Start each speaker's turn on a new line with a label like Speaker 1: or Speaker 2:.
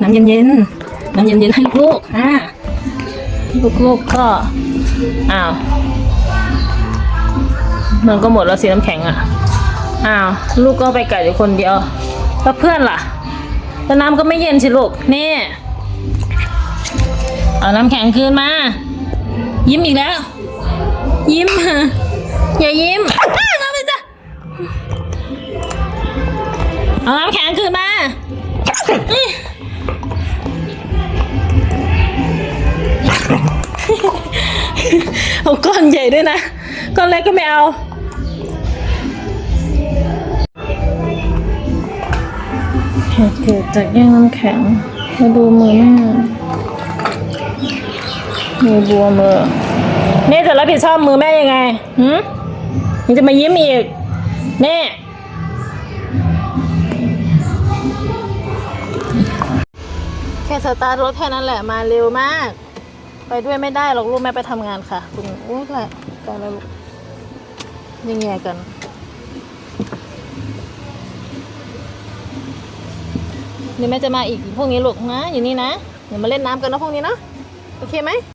Speaker 1: น้ำเย็นๆ น้ำเย็นๆให้ลูกๆอ่าลูกๆก็ อ้าว มันก็หมดแล้วสีน้ำแข็งอะ อ้าว ลูกก็ไปไกัดอยู่คนเดียว แล้วเพื่อนล่ะแล้วน้ำก็ไม่เย็นสิลูก นี่ เอาน้ำแข็งคืนมา ยิ้มอีกแล้ว ยิ้ม อย่ายิ้มเอาไปจ้ะเอาน้ำแข็งคืนมา เอาก้อนใหญ่ด้วยนะ ก้อนเล็กก็ไม่เอา เหตุเกิดจากแย่งน้ำแข็งมาดูมือแม่มือบวมเลยนี่จะรับผิดชอบมือแม่ยังไงหืมยังจะมายิ้มอีกนี่แค่สตาร์ทรถแค่นั้นแหละมาเร็วมาก ไปด้วยไม่ได้หรอกลูกแม่ไปทำงานค่ะคุณโอ้ยอะไรตายแล้วลูกยังไงกันเดี๋ยวแม่จะมาอีกพวกนี้ลูกนะ อยู่นี่นะเดี๋ยวมาเล่นน้ำกันนะพวกนี้นะ โอเคไหม